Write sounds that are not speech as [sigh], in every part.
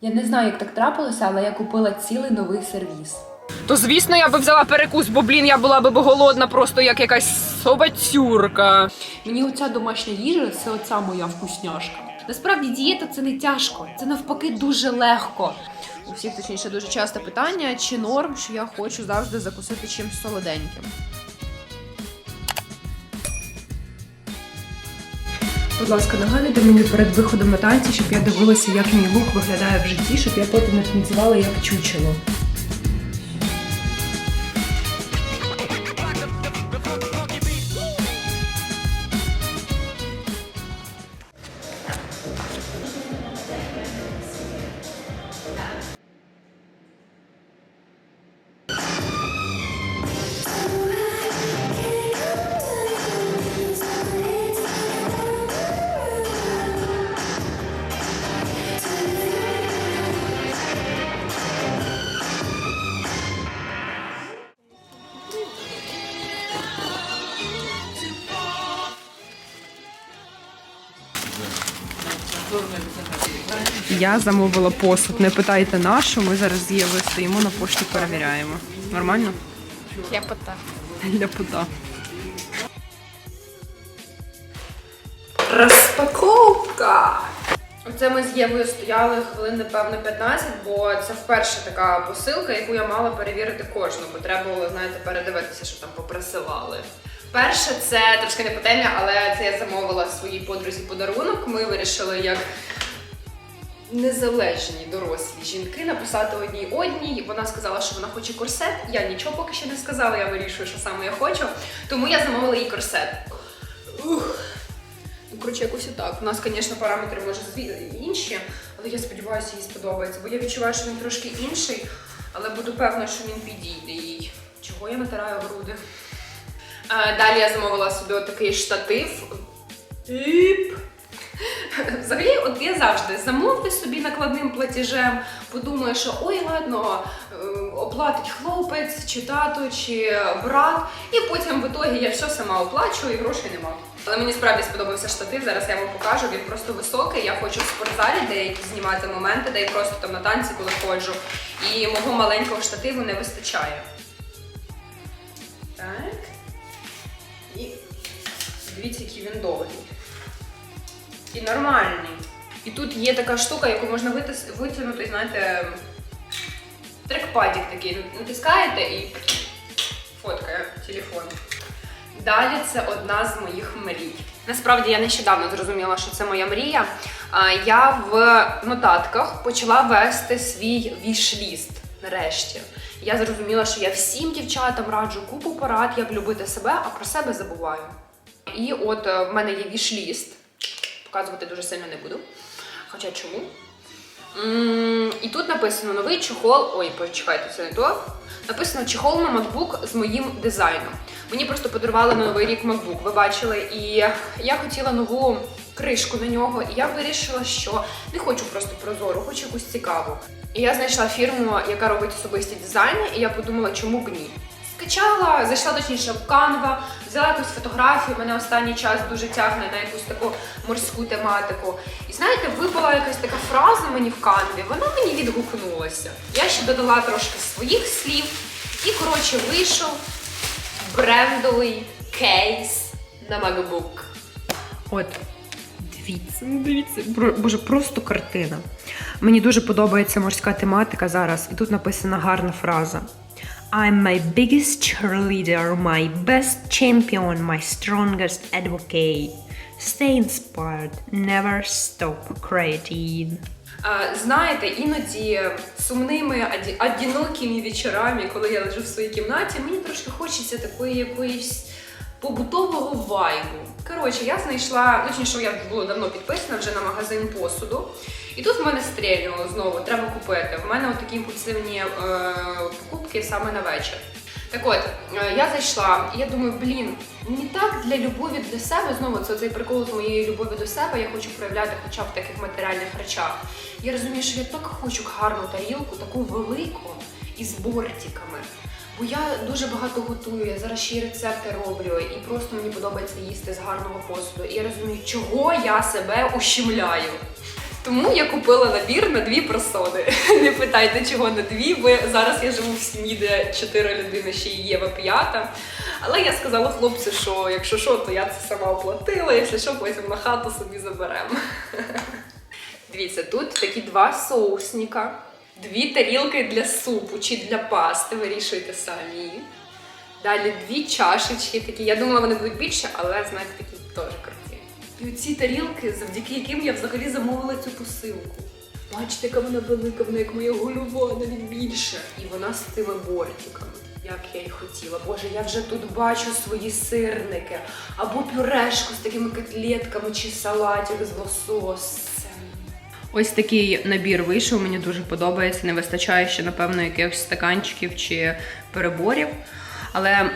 Я не знаю, як так трапилося, але я купила цілий новий сервіс. То звісно, я би взяла перекус, бо блін, я була би голодна, просто як якась собацюрка. Мені оця домашня їжа це оця моя вкусняшка. Насправді дієта це не тяжко, це навпаки дуже легко. У всіх точніше дуже часто питання, чи норм, що я хочу завжди закусити чимось солоденьким. Будь ласка, нагадуйте мені перед виходом на танці, щоб я дивилася, як мій лук виглядає в житті, щоб я потім не танцювала як чучело. Я замовила посуд. Не питайте на що, ми зараз з Євою стоїмо на пошті, перевіряємо. Нормально? Ляпота. Ляпота. Розпаковка! Оце ми з Євою стояли хвилин, напевно, 15, бо це вперше така посилка, яку я мала перевірити кожну, бо треба було, знаєте, передивитися, що там поприсилали. Перше, це трошки не по темі, але це я замовила своїй подрузі подарунок. Ми вирішили як незалежні дорослі жінки написати одній одній. Вона сказала, що вона хоче корсет. Я нічого поки що не сказала, я вирішую, що саме я хочу. Тому я замовила їй корсет. Ух. Ну, коротше, якось і так. У нас, звісно, параметри може інші, але я сподіваюся, їй сподобається. Бо я відчуваю, що він трошки інший, але буду певна, що він підійде їй. Чого я натираю груди? Е, Далі я замовила собі такий штатив. Іп. [laughs] Взагалі, от я завжди замовте собі накладним платежем, подумаю, що ой, ладно, е, оплатить хлопець, чи тато, чи брат, і потім в ітогі я все сама оплачую і грошей нема. Але мені справді сподобався штатив. Зараз я вам покажу. Він просто високий. Я хочу в спортзалі деякі знімати моменти, де я просто там на танці, коли ходжу. І мого маленького штативу не вистачає. Так. І дивіться, який він довгий. І нормальний. І тут є така штука, яку можна витягнути, знаєте, трекпадік такий. Натискаєте і фоткає телефон. Далі це одна з моїх мрій. Насправді я нещодавно зрозуміла, що це моя мрія. Я в нотатках почала вести свій вішліст нарешті. Я зрозуміла, що я всім дівчатам раджу купу порад, як любити себе, а про себе забуваю. І от е, в мене є вішліст. Показувати дуже сильно не буду. Хоча чому? І тут написано новий чохол. Ой, почекайте, це не то. Написано чехол на MacBook з моїм дизайном. Мені просто подарували на новий рік MacBook, ви бачили, і я хотіла нову кришку на нього, і я вирішила, що не хочу просто прозору, хочу якусь цікаву. І я знайшла фірму, яка робить особисті дизайни, і я подумала, чому б ні. Скачала, зайшла точніше в Canva, взяла якусь фотографію. Мене останній час дуже тягне на якусь таку морську тематику. І знаєте, випала якась така фраза мені в Canva, вона мені відгукнулася. Я ще додала трошки своїх слів, і коротше вийшов брендовий кейс на MacBook. От, дивіться, ну дивіться, боже, просто картина. Мені дуже подобається морська тематика зараз, і тут написана гарна фраза. I'm my biggest cheerleader, my best champion, my strongest advocate. Stay inspired, never stop creating. Знаєте, іноді сумними, одинокими вечорами, коли я лежу в своїй кімнаті, мені трошки хочеться такої якоїсь побутового вайбу. Коротше, я знайшла, точніше, я була давно підписана вже на магазин посуду. І тут в мене стрільнуло знову, треба купити. В мене такі імпульсивні е, покупки саме на вечір. Так от, е, я зайшла, і я думаю, блін, мені так для любові до себе, знову це цей прикол з моєї любові до себе, я хочу проявляти хоча б в таких матеріальних речах. Я розумію, що я так хочу гарну тарілку, таку велику, із бортиками. Бо я дуже багато готую, я зараз ще й рецепти роблю, і просто мені подобається їсти з гарного посуду. І я розумію, чого я себе ущемляю. Тому я купила набір на дві персони. [laughs] Не питайте, чого на дві, бо зараз я живу в сім'ї, де чотири людини, ще й Єва п'ята. Але я сказала хлопцю, що якщо що, то я це сама оплатила, якщо що, потім на хату собі заберемо. [laughs] Дивіться, тут такі два соусника, дві тарілки для супу чи для пасти, вирішуйте самі. Далі дві чашечки такі. Я думала, вони будуть більше, але знаєте, такі теж круті. І оці тарілки, завдяки яким я взагалі замовила цю посилку. Бачите, яка вона велика, вона як моя голова, навіть більше. І вона з тими бортиками, як я і хотіла. Боже, я вже тут бачу свої сирники або пюрешку з такими котлетками чи салатик з лососем. Ось такий набір вийшов, мені дуже подобається. Не вистачає ще, напевно, якихось стаканчиків чи переборів. Але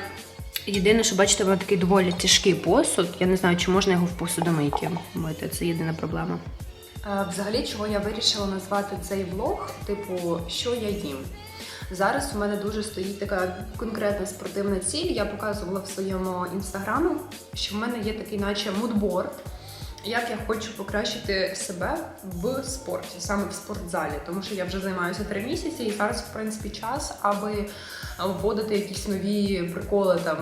єдине, що бачите, воно такий доволі тяжкий посуд. Я не знаю, чи можна його в посудомийки мити. Це єдина проблема. Взагалі, чого я вирішила назвати цей влог, типу, що я їм. Зараз у мене дуже стоїть така конкретна спортивна ціль. Я показувала в своєму інстаграмі, що в мене є такий, наче мудборд, як я хочу покращити себе в спорті, саме в спортзалі, тому що я вже займаюся три місяці, і зараз, в принципі, час, аби вводити якісь нові приколи, там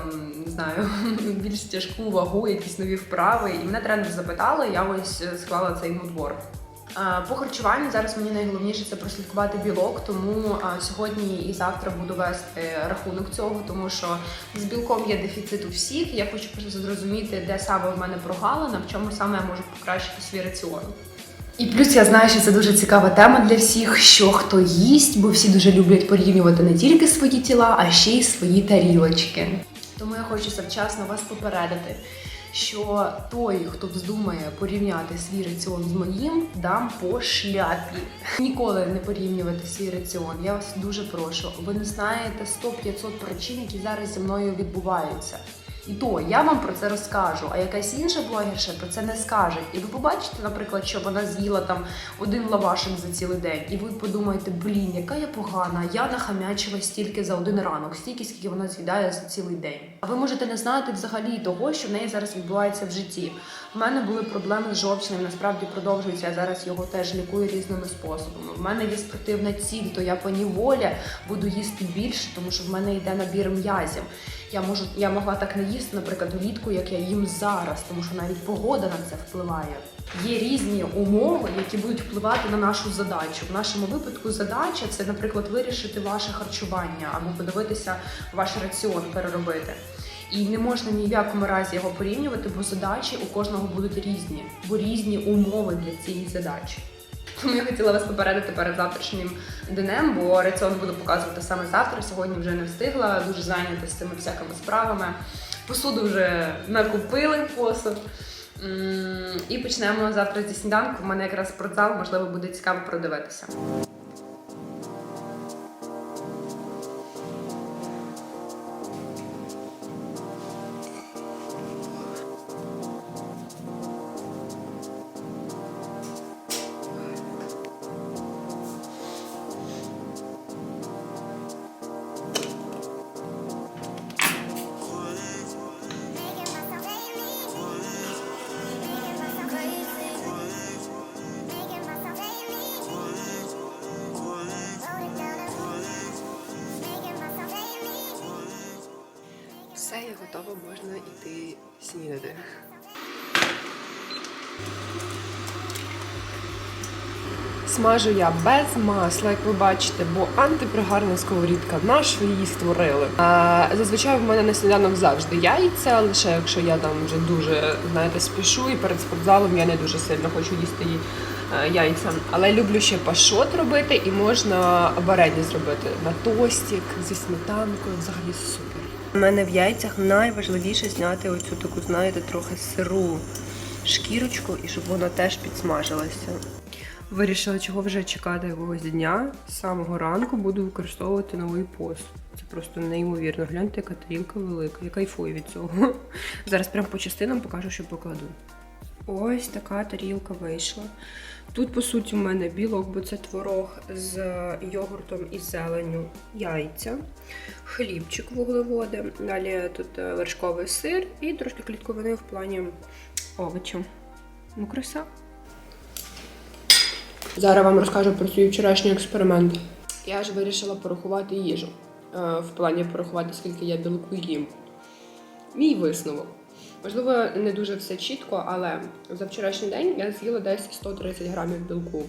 не знаю, [laughs] більш тяжку вагу, якісь нові вправи. І мене тренер запитала, я ось склала цей мудборд. По харчуванню зараз мені найголовніше це прослідкувати білок, тому сьогодні і завтра буду вести рахунок цього, тому що з білком є дефіцит у всіх. Я хочу просто зрозуміти, де саме в мене прогалина, в чому саме я можу покращити свій раціон. І плюс я знаю, що це дуже цікава тема для всіх, що хто їсть, бо всі дуже люблять порівнювати не тільки свої тіла, а ще й свої тарілочки. Тому я хочу завчасно вас попередити, що той, хто вздумає порівняти свій раціон з моїм, дам по шляпі. Ніколи не порівнювати свій раціон. Я вас дуже прошу. Ви не знаєте 100-500 причин, які зараз зі мною відбуваються. І то я вам про це розкажу, а якась інша блогерша про це не скаже. І ви побачите, наприклад, що вона з'їла там один лавашик за цілий день, і ви подумаєте, блін, яка я погана, я нахамячила стільки за один ранок, стільки, скільки вона з'їдає за цілий день. А ви можете не знати взагалі того, що в неї зараз відбувається в житті. У мене були проблеми з жовчним, насправді продовжуються. Я зараз його теж лікую різними способами. В мене є спортивна ціль, то я поніволі буду їсти більше, тому що в мене йде набір м'язів. Я можу, я могла так не їсти, наприклад, влітку, як я їм зараз, тому що навіть погода на це впливає. Є різні умови, які будуть впливати на нашу задачу. В нашому випадку задача це, наприклад, вирішити ваше харчування або подивитися ваш раціон, переробити. І не можна ні в якому разі його порівнювати, бо задачі у кожного будуть різні, бо різні умови для цієї задачі. Тому я хотіла вас попередити перед завтрашнім днем, бо раціон буду показувати саме завтра. Сьогодні вже не встигла, дуже зайнята з цими всякими справами. Посуду вже накупили посуд. І почнемо завтра зі сніданку. У мене якраз спортзал, можливо, буде цікаво продивитися. Готова, можна йти снідати. Смажу я без масла, як ви бачите, бо антипригарна сковорідка нашу її створили. А, зазвичай в мене на сніданок завжди яйця, лише якщо я там вже дуже знаєте, спішу і перед спортзалом я не дуже сильно хочу їсти її е, яйця. Але люблю ще пашот робити і можна варені зробити на тостік зі сметанкою. Взагалі супер. У мене в яйцях найважливіше зняти оцю таку, знаєте, трохи сиру шкірочку і щоб вона теж підсмажилася. Вирішила, чого вже чекати якогось дня. З самого ранку буду використовувати новий посуд. Це просто неймовірно. Гляньте, яка тарілка велика. Я кайфую від цього. Зараз прям по частинам покажу, що покладу. Ось така тарілка вийшла. Тут, по суті, у мене білок, бо це творог з йогуртом і зеленню, яйця, хлібчик вуглеводи. Далі тут е, вершковий сир і трошки клітковини в плані овочів. Ну, краса. Зараз вам розкажу про свій вчорашній експеримент. Я ж вирішила порахувати їжу. Е, В плані порахувати, скільки я білку їм. Мій висновок. Можливо, не дуже все чітко, але за вчорашній день я з'їла десь 130 грамів білку.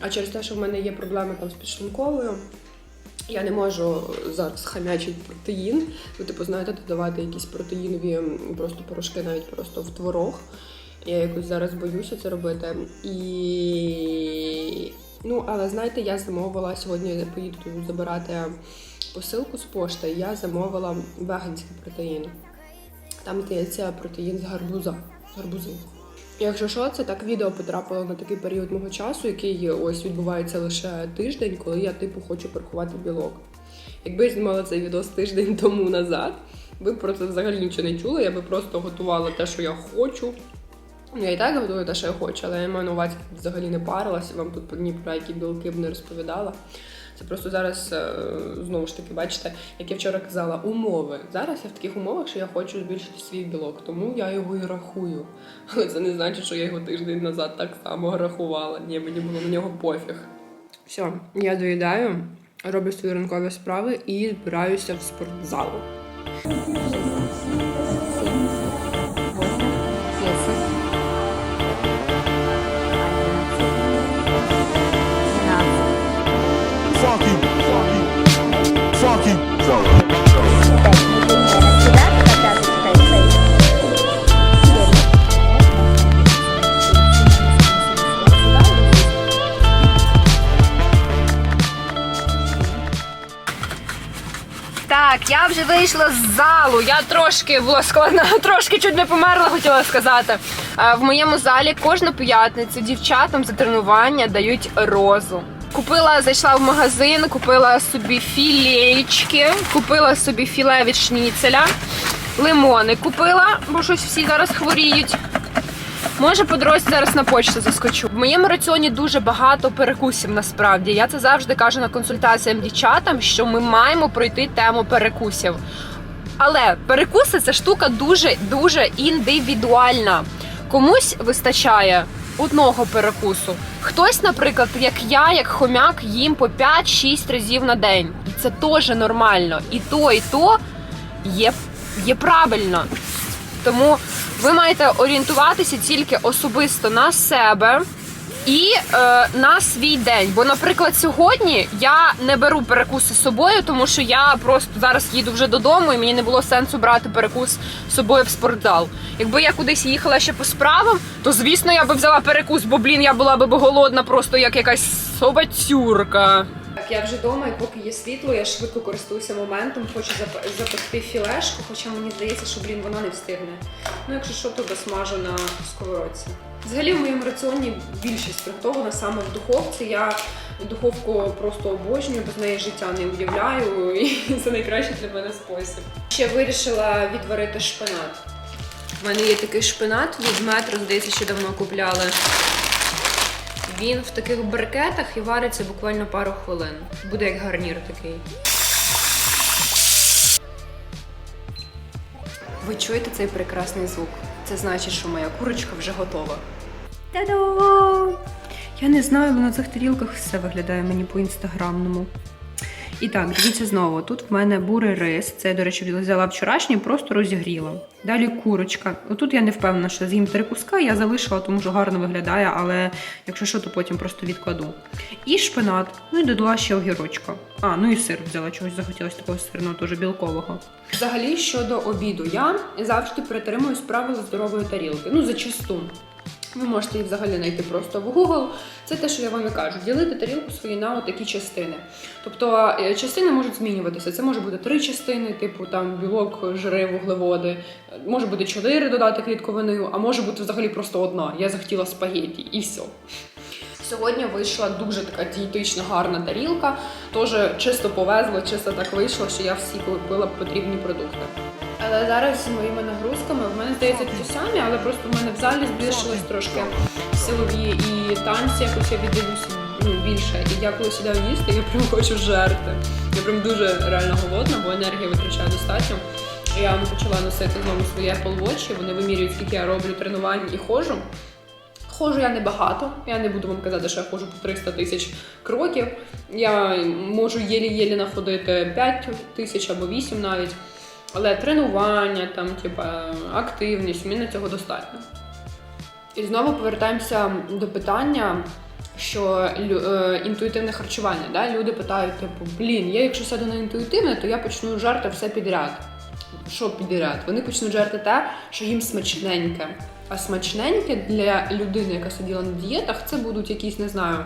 А через те, що в мене є проблеми там з підшлунковою, я не можу зараз хамячити протеїн. Ви, типу, знаєте, додавати якісь протеїнові просто порошки навіть просто в творог. Я якось зараз боюся це робити. І ну, але знаєте, я замовила сьогодні поїду забирати посилку з пошти. Я замовила веганський протеїн. Там здається протеїн з гарбуза. З гарбузи. Якщо що, це так відео потрапило на такий період мого часу, який ось відбувається лише тиждень, коли я типу хочу порахувати білок. Якби я знімала цей відео тиждень тому назад, ви про це взагалі нічого не чули. Я би просто готувала те, що я хочу. Ну, я і так готую те, що я хочу, але я маю на увазі взагалі не парилася, вам тут ні про які білки б не розповідала. Це просто зараз е, знову ж таки, бачите, як я вчора казала, умови. Зараз я в таких умовах, що я хочу збільшити свій білок, тому я його і рахую. Але це не значить, що я його тиждень назад так само рахувала. Ні, мені було на нього пофіг. Все, я доїдаю, роблю свої ранкові справи і збираюся в спортзал. Я вже вийшла з залу. Я трошки була складна, [laughs] трошки чуть не померла, хотіла сказати. В моєму залі кожну п'ятницю дівчатам за тренування дають розу. Купила, зайшла в магазин, купила собі філеєчки, купила собі філе від шніцеля, лимони купила, бо щось всі зараз хворіють. Може, по дорозі зараз на почту заскочу. В моєму раціоні дуже багато перекусів. Насправді я це завжди кажу на консультаціям дівчатам, що ми маємо пройти тему перекусів. Але перекуси це штука дуже дуже індивідуальна. Комусь вистачає одного перекусу. Хтось, наприклад, як я, як хомяк, їм по 5-6 разів на день. І це теж нормально. І то, і то є, є правильно. Тому ви маєте орієнтуватися тільки особисто на себе і е, на свій день. Бо, наприклад, сьогодні я не беру перекуси з собою, тому що я просто зараз їду вже додому, і мені не було сенсу брати перекус з собою в спортзал. Якби я кудись їхала ще по справам, то звісно я би взяла перекус, бо блін, я була би голодна, просто як якась собацюрка. Я вже вдома, і поки є світло, я швидко користуюся моментом, хочу зап- запекти філешку, хоча мені здається, що блін вона не встигне. Ну, якщо що, то досмажу на сковородці. Взагалі в моєму раціоні більшість приготована саме в духовці. Я духовку просто обожнюю, без неї життя не уявляю, і [laughs] це найкращий для мене спосіб. Ще вирішила відварити шпинат. У мене є такий шпинат від метро, здається, що давно купляли. Він в таких брикетах і вариться буквально пару хвилин. Буде як гарнір такий. Ви чуєте цей прекрасний звук? Це значить, що моя курочка вже готова. Та-дам! Я не знаю, але на цих тарілках все виглядає мені по інстаграмному. І так, дивіться знову. Тут в мене бурий рис. Це, до речі, взяла вчорашній, просто розігріла. Далі курочка. Отут я не впевнена, що з'їм три куска, я залишила, тому що гарно виглядає, але якщо що, то потім просто відкладу. І шпинат. Ну і додала ще огірочка. А, ну і сир взяла, чогось захотілося такого сирного, теж білкового. Взагалі, щодо обіду, я завжди притримуюсь правила здорової тарілки. Ну, зачасту. Ви можете їх взагалі знайти просто в Google. Це те, що я вам і кажу. Ділити тарілку свою на такі частини. Тобто е, частини можуть змінюватися. Це може бути три частини, типу там білок, жири, вуглеводи. Може бути чотири додати клітковиною, а може бути взагалі просто одна. Я захотіла спагетті і все. Сьогодні вийшла дуже така дієтична гарна тарілка. Тож чисто повезло, чисто так вийшло, що я всі купила потрібні продукти. Але зараз з моїми нагрузками здається ті самі, але просто в мене в залі збільшились трошки силові і танці, якось я віддаюся ну, більше. І я коли сідаю їсти, я прям хочу жерти. Я прям дуже реально голодна, бо енергії витрачаю достатньо. Я почала носити знову свої Apple Watch, вони вимірюють, скільки я роблю тренувань і ходжу. Ходжу я небагато. Я не буду вам казати, що я ходжу по 300 тисяч кроків. Я можу єлі-єлі находити 5 тисяч або 8 навіть. Але тренування, там, типа, активність, мені на цього достатньо. І знову повертаємося до питання, що е, інтуїтивне харчування. Да? Люди питають, типу, блін, я якщо сяду на інтуїтивне, то я почну жарти все підряд. Що підряд? Вони почнуть жарти те, що їм смачненьке. А смачненьке для людини, яка сиділа на дієтах, це будуть якісь, не знаю,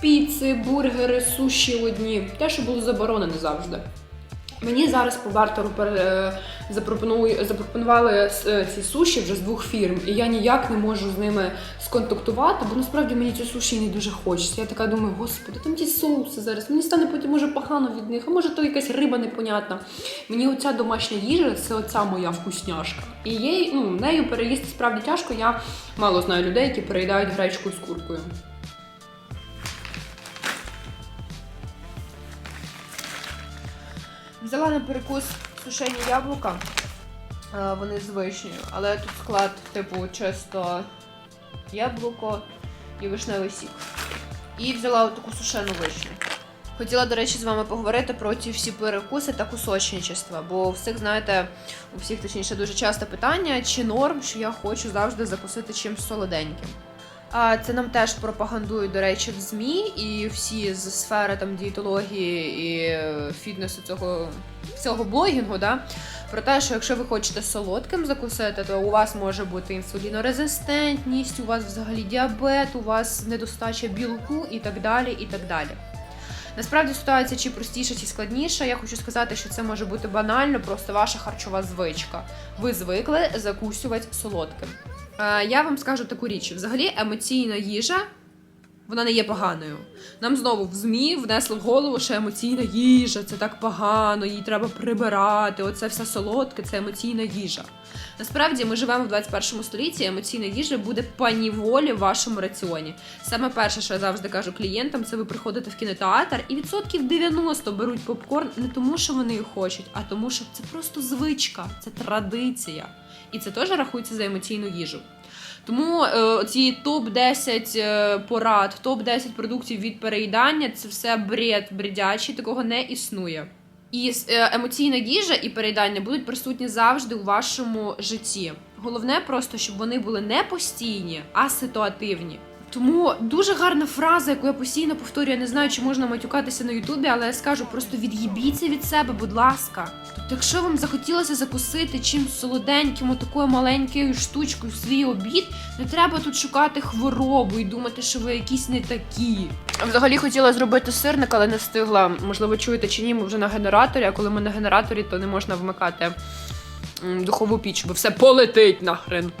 піци, бургери, суші одні. Те, що було заборонене завжди. Мені зараз по бартеру е, запропонували е, ці суші вже з двох фірм, і я ніяк не можу з ними сконтактувати, бо насправді мені ці суші не дуже хочеться. Я така думаю, господи, там ті соуси зараз. Мені стане потім може погано від них, а може то якась риба непонятна. Мені оця домашня їжа це оця моя вкусняшка. І їй, ну, нею переїсти справді тяжко. Я мало знаю людей, які переїдають гречку з куркою. Взяла на перекус сушені яблука. Е, Вони з вишнею, але тут склад, типу, чисто яблуко і вишневий сік. І взяла таку сушену вишню. Хотіла, до речі, з вами поговорити про ті всі перекуси та кусочничества, бо у всіх, знаєте, у всіх точніше дуже часто питання, чи норм, що я хочу завжди закусити чимось солоденьким. Це нам теж пропагандують, до речі, в ЗМІ і всі з сфери там дієтології і е, фітнесу цього, цього блогінгу, да, про те, що якщо ви хочете солодким закусити, то у вас може бути інсулінорезистентність, у вас взагалі діабет, у вас недостача білку і так далі. і так далі. Насправді ситуація чи простіша, чи складніша. Я хочу сказати, що це може бути банально, просто ваша харчова звичка. Ви звикли закусувати солодким. Е, я вам скажу таку річ: взагалі емоційна їжа. Вона не є поганою. Нам знову в ЗМІ внесли в голову, що емоційна їжа це так погано, її треба прибирати. Оце все солодке, це емоційна їжа. Насправді ми живемо в 21 столітті, емоційна їжа буде паніволі в вашому раціоні. Саме перше, що я завжди кажу клієнтам, це ви приходите в кінотеатр, і відсотків 90 беруть попкорн не тому, що вони його хочуть, а тому, що це просто звичка, це традиція. І це теж рахується за емоційну їжу. Тому е, ці топ-10 е, порад, топ-10 продуктів від переїдання це все бред, бредячий, такого не існує. І е, емоційна їжа і переїдання будуть присутні завжди у вашому житті. Головне просто, щоб вони були не постійні, а ситуативні. Тому дуже гарна фраза, яку я постійно повторюю, я не знаю, чи можна матюкатися на Ютубі, але я скажу просто від'їбіться від себе, будь ласка. Тобто, якщо вам захотілося закусити чимсь солоденьким, отакою маленькою штучкою в свій обід, не треба тут шукати хворобу і думати, що ви якісь не такі. Взагалі хотіла зробити сирник, але не встигла. Можливо, чуєте чи ні, ми вже на генераторі, а коли ми на генераторі, то не можна вмикати духову піч, бо все полетить нахрен.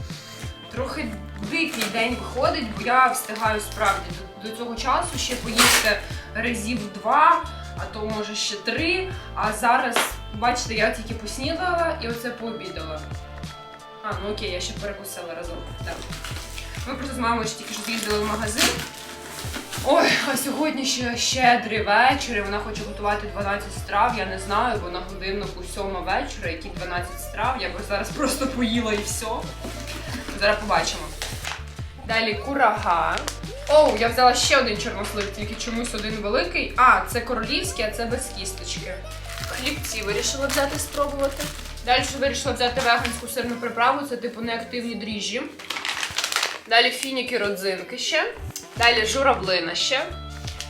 Трохи дикий день виходить, бо я встигаю справді до, до цього часу ще поїсти разів два, а то може ще три. А зараз, бачите, я тільки поснідала і оце пообідала. А, ну окей, я ще перекусила разом. Так. Ми просто з мамою ще тільки що з'їздили в магазин. Ой, а сьогодні ще щедрий вечір, і вона хоче готувати 12 страв. Я не знаю, бо на годиннику 7 вечора, які 12 страв, я би зараз просто поїла і все. Зараз побачимо. Далі курага. Оу, я взяла ще один чорнослив, тільки чомусь один великий. А, це королівський, а це без кісточки. Хлібці вирішила взяти спробувати. Далі вирішила взяти веганську сирну приправу, це типу неактивні дріжджі. Далі фініки родзинки ще. Далі журавлина ще.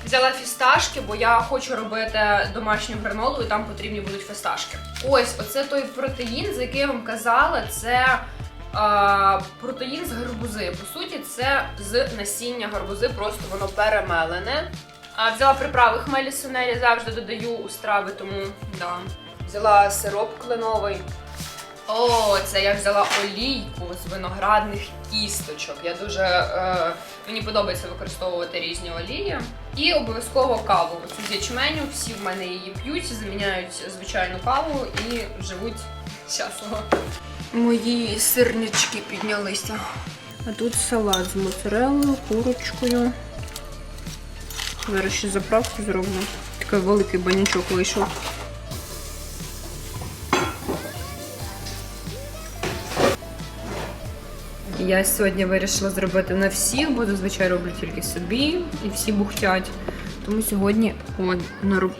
Взяла фісташки, бо я хочу робити домашню гранолу, і там потрібні будуть фісташки. Ось, оце той протеїн, за який я вам казала, це протеїн з гарбузи. По суті, це з насіння гарбузи, просто воно перемелене. А, взяла приправи хмелі сунелі, завжди додаю у страви, тому да. Взяла сироп кленовий. О, це я взяла олійку з виноградних кісточок. Я дуже е, мені подобається використовувати різні олії. І обов'язково каву. Оцю ячменю, всі в мене її п'ють, заміняють звичайну каву і живуть щасливо. Мої сирнички піднялися. А тут салат з моцареллою, курочкою. Зараз ще заправку зроблю. Такий великий банячок вийшов. Я сьогодні вирішила зробити на всіх, бо зазвичай роблю тільки собі і всі бухтять. Тому сьогодні ой, нароб...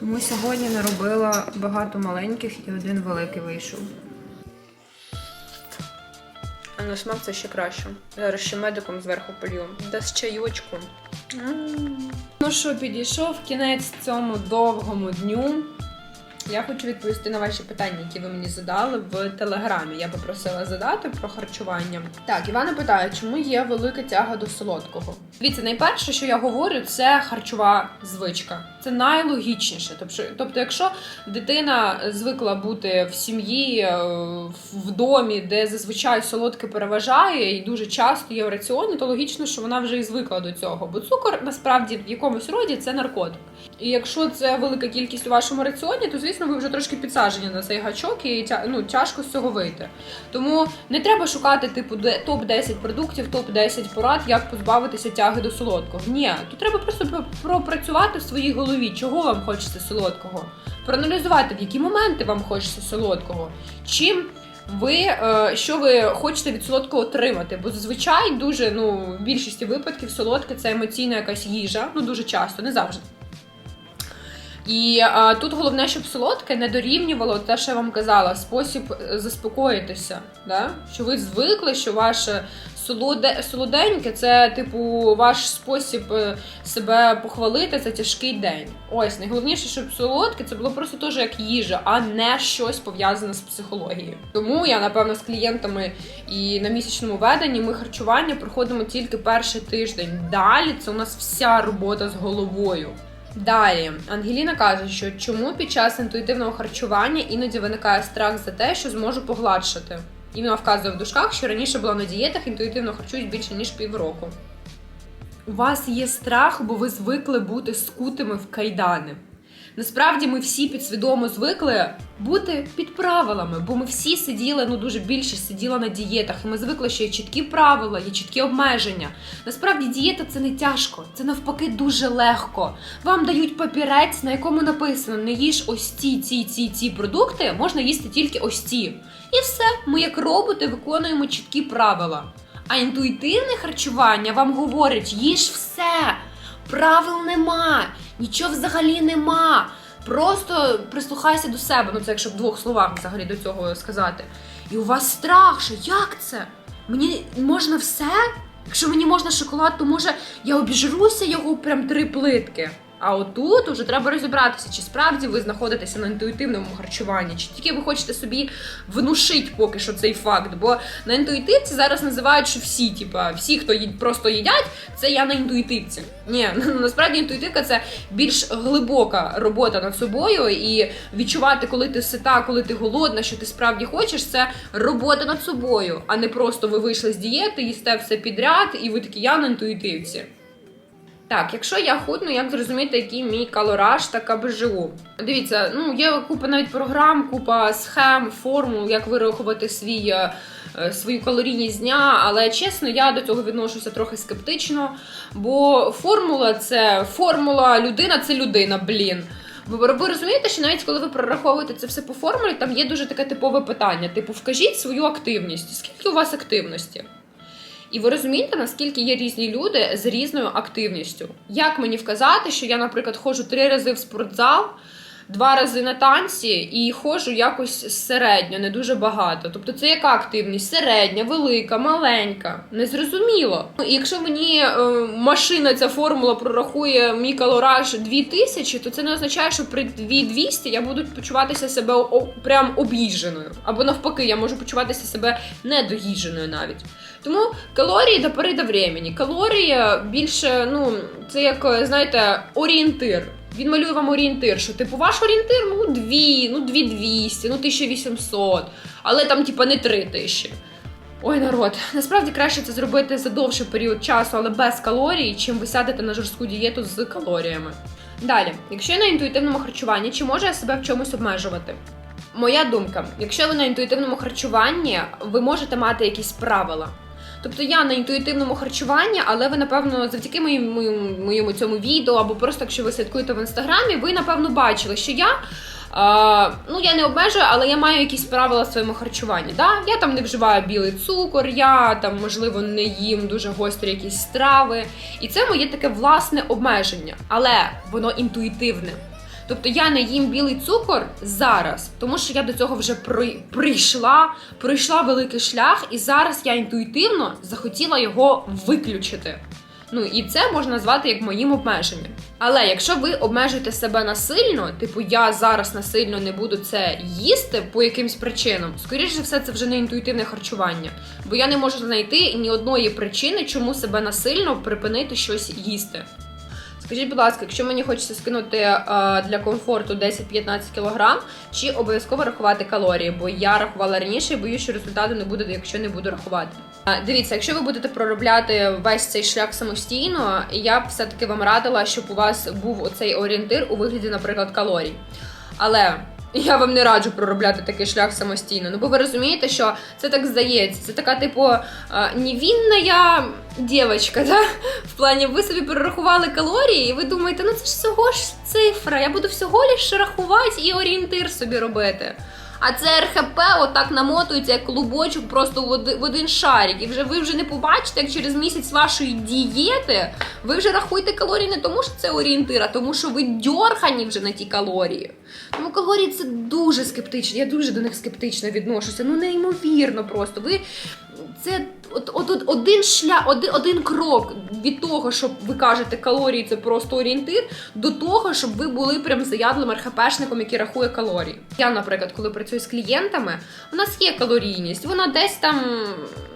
Тому сьогодні наробила багато маленьких і один великий вийшов. На смак це ще краще. Зараз ще медиком зверху полью. Да з чайочку. Ну що, підійшов кінець цьому довгому дню. Я хочу відповісти на ваші питання, які ви мені задали в телеграмі. Я попросила задати про харчування. Так, Івана питає, чому є велика тяга до солодкого? Дивіться, найперше, що я говорю, це харчова звичка. Це найлогічніше. Тобто, тобто, якщо дитина звикла бути в сім'ї, е, в домі, де зазвичай солодке переважає і дуже часто є в раціоні, то логічно, що вона вже і звикла до цього. Бо цукор насправді в якомусь роді це наркотик. І якщо це велика кількість у вашому раціоні, то звісно ви вже трошки підсаджені на цей гачок і ну, тяжко з цього вийти. Тому не треба шукати типу топ 10 продуктів, топ 10 порад, як позбавитися тяги до солодкого. Ні, тут треба просто пропрацювати в своїй голові, чого вам хочеться солодкого, проаналізувати, в які моменти вам хочеться солодкого, чим. Ви е, що ви хочете від солодкого отримати? Бо зазвичай дуже ну в більшості випадків солодке це емоційна якась їжа, ну дуже часто, не завжди. І а, тут головне, щоб солодке не дорівнювало те, що я вам казала, спосіб е, заспокоїтися. Да? Що ви звикли, що ваше солоде, солоденьке це, типу, ваш спосіб е, себе похвалити за тяжкий день. Ось найголовніше, щоб солодке це було просто теж як їжа, а не щось пов'язане з психологією. Тому я, напевно, з клієнтами і на місячному веденні ми харчування проходимо тільки перший тиждень. Далі це у нас вся робота з головою. Далі Ангеліна каже, що чому під час інтуїтивного харчування іноді виникає страх за те, що зможу погладшити. І вона вказує в дужках, що раніше була на дієтах, інтуїтивно харчують більше ніж півроку. У вас є страх, бо ви звикли бути скутими в кайдани. Насправді ми всі підсвідомо звикли бути під правилами, бо ми всі сиділи, ну дуже більшість сиділа на дієтах, і ми звикли, що є чіткі правила, є чіткі обмеження. Насправді дієта це не тяжко, це навпаки дуже легко. Вам дають папірець, на якому написано не їж ось ці, ці, ці, ці продукти, можна їсти тільки ось ці. І все, ми як роботи виконуємо чіткі правила. А інтуїтивне харчування вам говорить: їж все, правил нема, нічого взагалі нема. Просто прислухайся до себе. Ну це якщо в двох словах взагалі до цього сказати. І у вас страх, що як це? Мені можна все? Якщо мені можна шоколад, то може я обіжруся його прям три плитки. А отут уже треба розібратися, чи справді ви знаходитеся на інтуїтивному харчуванні, чи тільки ви хочете собі внушити поки що цей факт. Бо на інтуїтивці зараз називають, що всі, типа, всі, хто просто їдять, це я на інтуїтивці. Ні, [laughs] насправді інтуїтивка це більш глибока робота над собою, і відчувати, коли ти сита, коли ти голодна, що ти справді хочеш, це робота над собою, а не просто ви вийшли з дієти, їсте все підряд, і ви такі я на інтуїтивці. Так, якщо я худну, як зрозуміти, який мій калораж та КБЖУ? Дивіться, ну є купа навіть програм, купа схем, формул, як вирахувати свій, е, е, свою калорійність дня. Але чесно, я до цього відношуся трохи скептично. Бо формула це формула, людина це людина, блін. Ви ви розумієте, що навіть коли ви прораховуєте це все по формулі, там є дуже таке типове питання: типу, вкажіть свою активність. Скільки у вас активності? І ви розумієте, наскільки є різні люди з різною активністю. Як мені вказати, що я, наприклад, ходжу три рази в спортзал, два рази на танці і ходжу якось середньо, не дуже багато. Тобто це яка активність? Середня, велика, маленька. Незрозуміло. Ну, якщо мені е, машина, ця формула прорахує мій калораж 2000, то це не означає, що при 2200 я буду почуватися себе прям об'їждженою. Або навпаки, я можу почуватися себе недоїждженою навіть. Тому калорії до пори до времени. Калорії більше, ну, це як, знаєте, орієнтир. Він малює вам орієнтир, що типу ваш орієнтир ну 2, ну 2200, ну 1800, але там, типа, не 3000. Ой, народ, насправді краще це зробити за довший період часу, але без калорій, чим ви сядете на жорстку дієту з калоріями. Далі, якщо я на інтуїтивному харчуванні, чи можу я себе в чомусь обмежувати? Моя думка: якщо ви на інтуїтивному харчуванні, ви можете мати якісь правила. Тобто я на інтуїтивному харчуванні, але ви, напевно, завдяки моєму, моєму цьому відео, або просто якщо ви слідкуєте в інстаграмі, ви напевно бачили, що я А, ну, я не обмежую, але я маю якісь правила в своєму харчуванні. Да? Я там не вживаю білий цукор, я там, можливо, не їм дуже гострі якісь страви. І це моє таке власне обмеження, але воно інтуїтивне. Тобто я не їм білий цукор зараз, тому що я до цього вже при- прийшла, пройшла великий шлях, і зараз я інтуїтивно захотіла його виключити. Ну і це можна назвати як моїм обмеженням. Але якщо ви обмежуєте себе насильно, типу я зараз насильно не буду це їсти по якимсь причинам, скоріш за все, це вже не інтуїтивне харчування. Бо я не можу знайти ні одної причини, чому себе насильно припинити щось їсти. Скажіть, будь ласка, якщо мені хочеться скинути е, для комфорту 10-15 кг, чи обов'язково рахувати калорії? Бо я рахувала раніше і боюсь, що результату не буде, якщо не буду рахувати. Е, дивіться, якщо ви будете проробляти весь цей шлях самостійно, я б все-таки вам радила, щоб у вас був оцей орієнтир у вигляді, наприклад, калорій. Але я вам не раджу проробляти такий шлях самостійно. Ну бо ви розумієте, що це так здається. Це така, типу, е, невінна дівчинка, да? В плані, ви собі перерахували калорії, і ви думаєте, ну це ж всього ж цифра, я буду всього лише рахувати і орієнтир собі робити. А це РХП отак намотується як клубочок просто в один шарик. І вже ви вже не побачите, як через місяць вашої дієти ви вже рахуєте калорії не тому, що це орієнтир, а тому, що ви дьорхані вже на ті калорії. Тому калорії це дуже скептично. Я дуже до них скептично відношуся. Ну неймовірно просто. Ви це от, от, от один шлях, один, один крок від того, щоб ви кажете, калорії це просто орієнтир, до того, щоб ви були прям заядлим РХПшником, який рахує калорії. Я, наприклад, коли працюю з клієнтами, у нас є калорійність, вона десь там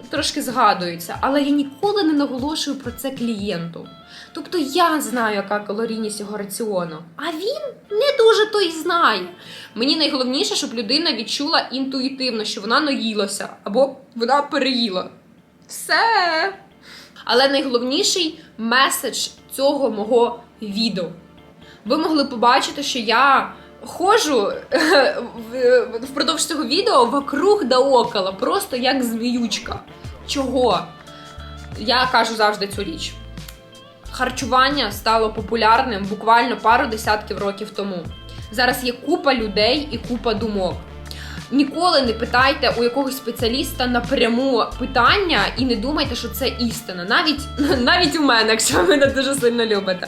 трошки згадується, але я ніколи не наголошую про це клієнту. Тобто я знаю, яка калорійність його раціону, а він не дуже то й знає. Мені найголовніше, щоб людина відчула інтуїтивно, що вона наїлася або вона переїла. Все. Але найголовніший меседж цього мого відео. Ви могли побачити, що я ходжу [laughs] впродовж цього відео вокруг да около, просто як зміючка. Чого? Я кажу завжди цю річ. Харчування стало популярним буквально пару десятків років тому. Зараз є купа людей і купа думок. Ніколи не питайте у якогось спеціаліста напряму питання і не думайте, що це істина. Навіть [laughs] навіть у мене, якщо ви мене дуже сильно любите.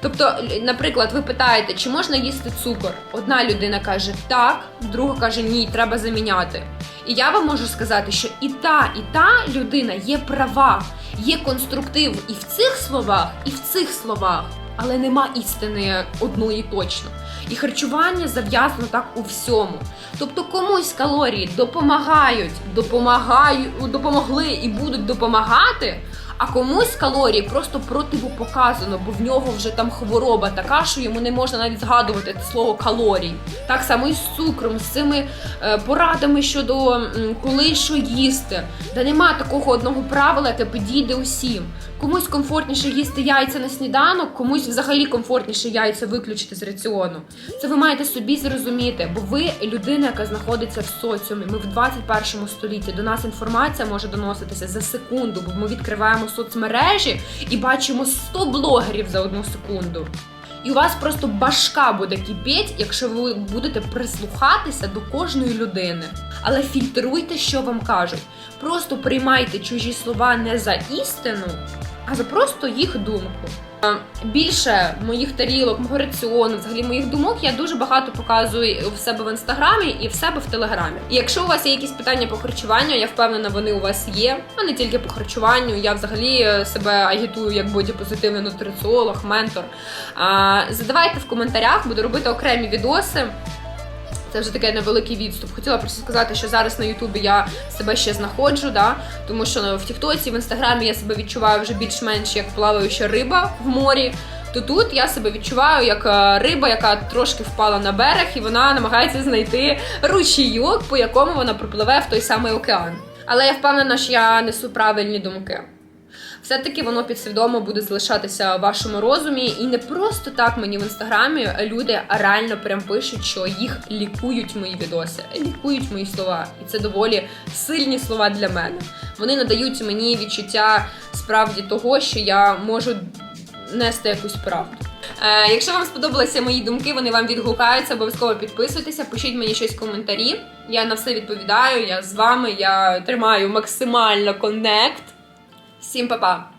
Тобто, наприклад, ви питаєте, чи можна їсти цукор? Одна людина каже так, друга каже ні, треба заміняти. І я вам можу сказати, що і та, і та людина є права, є конструктив і в цих словах, і в цих словах, але нема істини одної точно. І харчування зав'язано так у всьому. Тобто комусь калорії допомагають, допомагають, допомогли і будуть допомагати, а комусь калорії просто противопоказано, бо в нього вже там хвороба така, що йому не можна навіть згадувати слово калорій. Так само і з цукром, з цими е, порадами щодо коли що їсти. Та нема такого одного правила, яке підійде усім. Комусь комфортніше їсти яйця на сніданок, комусь взагалі комфортніше яйця виключити з раціону. Це ви маєте собі зрозуміти, бо ви людина, яка знаходиться в соціумі. Ми в 21 столітті. До нас інформація може доноситися за секунду, бо ми відкриваємо соцмережі і бачимо 100 блогерів за одну секунду. І у вас просто башка буде кипіть, якщо ви будете прислухатися до кожної людини. Але фільтруйте, що вам кажуть. Просто приймайте чужі слова не за істину, а за просто їх думку. Е, Більше моїх тарілок, мого раціону, взагалі моїх думок я дуже багато показую в себе в інстаграмі і в себе в телеграмі. І якщо у вас є якісь питання по харчуванню, я впевнена, вони у вас є, а не тільки по харчуванню. Я взагалі е, себе агітую як бодіпозитивний нутриціолог, ментор. Задавайте в коментарях, буду робити окремі відоси. Це вже таке невеликий відступ. Хотіла просто сказати, що зараз на Ютубі я себе ще знаходжу, да? тому що в Тіктоці, в інстаграмі я себе відчуваю вже більш-менш як плаваюча риба в морі. То тут я себе відчуваю як е, риба, яка трошки впала на берег, і вона намагається знайти ручійок, по якому вона пропливе в той самий океан. Але я впевнена, що я несу правильні думки все-таки воно підсвідомо буде залишатися в вашому розумі. І не просто так мені в інстаграмі люди реально прям пишуть, що їх лікують мої відоси, лікують мої слова. І це доволі сильні слова для мене. Вони надають мені відчуття справді того, що я можу нести якусь правду. Е, якщо вам сподобалися мої думки, вони вам відгукаються, обов'язково підписуйтеся, пишіть мені щось в коментарі. Я на все відповідаю, я з вами, я тримаю максимально коннект. Всім па-па!